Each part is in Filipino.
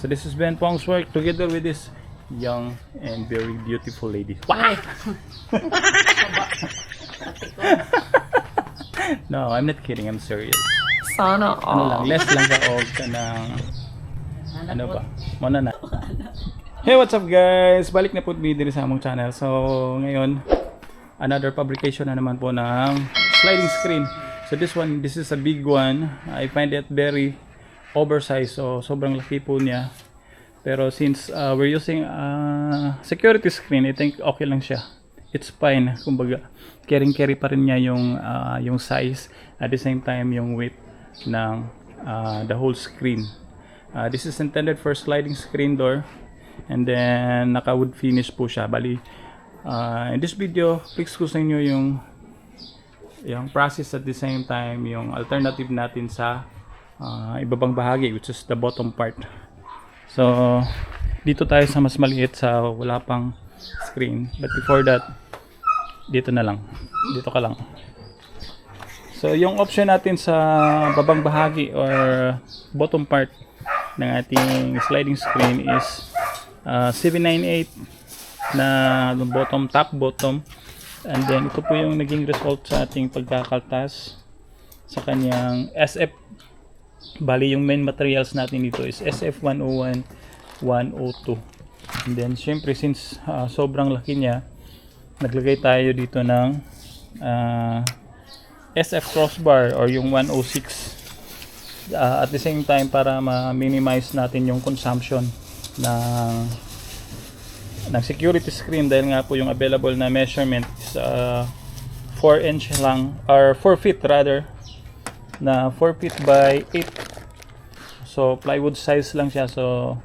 So this is Ben Pong's work together with this young and very beautiful lady. Why? no, I'm not kidding. I'm serious. Sana Ano lang, all. less lang ka og ka ng ano ba? Muna na. Hey, what's up guys? Balik na po mi diri sa among channel. So, ngayon another publication na naman po ng sliding screen. So this one, this is a big one. I find it very oversized. So, sobrang laki po niya. Pero since uh, we're using uh, security screen, I think okay lang siya. It's fine. Kumbaga, carrying-carry pa rin niya yung, uh, yung size. At the same time, yung weight ng uh, the whole screen. Uh, this is intended for sliding screen door. And then, naka-wood finish po siya. Bali, uh, in this video, fix ko sa inyo yung yung process at the same time yung alternative natin sa uh, ibabang bahagi which is the bottom part. So, dito tayo sa mas maliit sa wala pang screen. But before that, dito na lang. Dito ka lang. So, yung option natin sa babang bahagi or bottom part ng ating sliding screen is uh, 798 na bottom, top, bottom. And then, ito po yung naging result sa ating pagkakaltas sa kanyang SF Bali, yung main materials natin dito is SF101, 102. And then, syempre, since ah, sobrang laki niya, naglagay tayo dito ng ah, SF crossbar or yung 106. Ah, at the same time, para ma-minimize natin yung consumption ng ng security screen dahil nga po yung available na measurement is ah, 4 inch lang or 4 feet rather na 4 feet by 8 so plywood size lang siya. So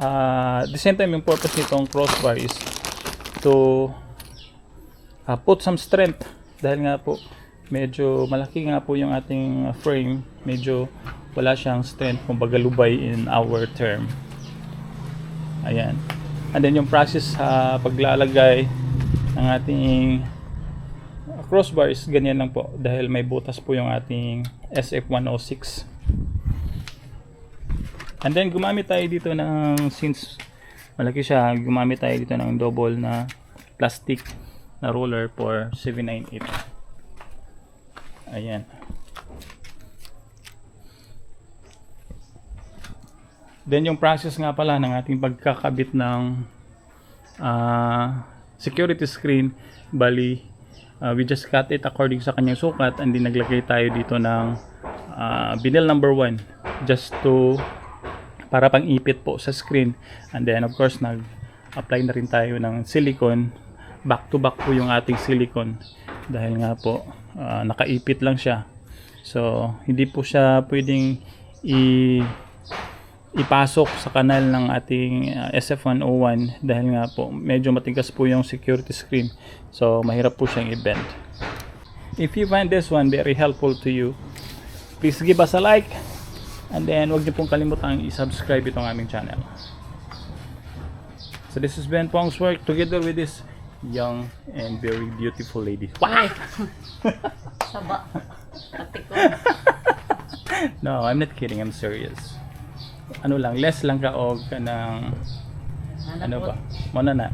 uh, the same time yung purpose nitong crossbar is to uh, put some strength. Dahil nga po medyo malaki nga po yung ating uh, frame medyo wala siyang strength kumbaga lubay in our term. Ayan. And then yung process sa paglalagay ng ating crossbar is ganyan lang po dahil may butas po yung ating SF106 and then gumamit tayo dito ng since malaki siya gumamit tayo dito ng double na plastic na roller for 798 ayan. Then yung process nga pala ng ating pagkakabit ng ah, security screen bali Uh, we just cut it according sa kanyang sukat and then naglagay tayo dito ng uh, vinyl number 1 just to para pang ipit po sa screen. And then of course nag apply na rin tayo ng silicone. Back to back po yung ating silicone. Dahil nga po uh, nakaipit lang siya. So hindi po siya pwedeng i ipasok sa kanal ng ating uh, SF101 dahil nga po medyo matigas po yung security screen. So mahirap po siyang i-bend. If you find this one very helpful to you please give us a like and then huwag niyo pong kalimutang i-subscribe itong aming channel. So this is Ben Pong's work together with this young and very beautiful lady. Why? Saba. No I'm not kidding. I'm serious ano lang less lang ka og ka ng ano ba? Muna na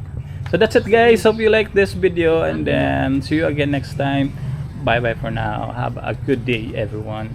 so that's it guys. Hope you like this video and then see you again next time. Bye bye for now. Have a good day everyone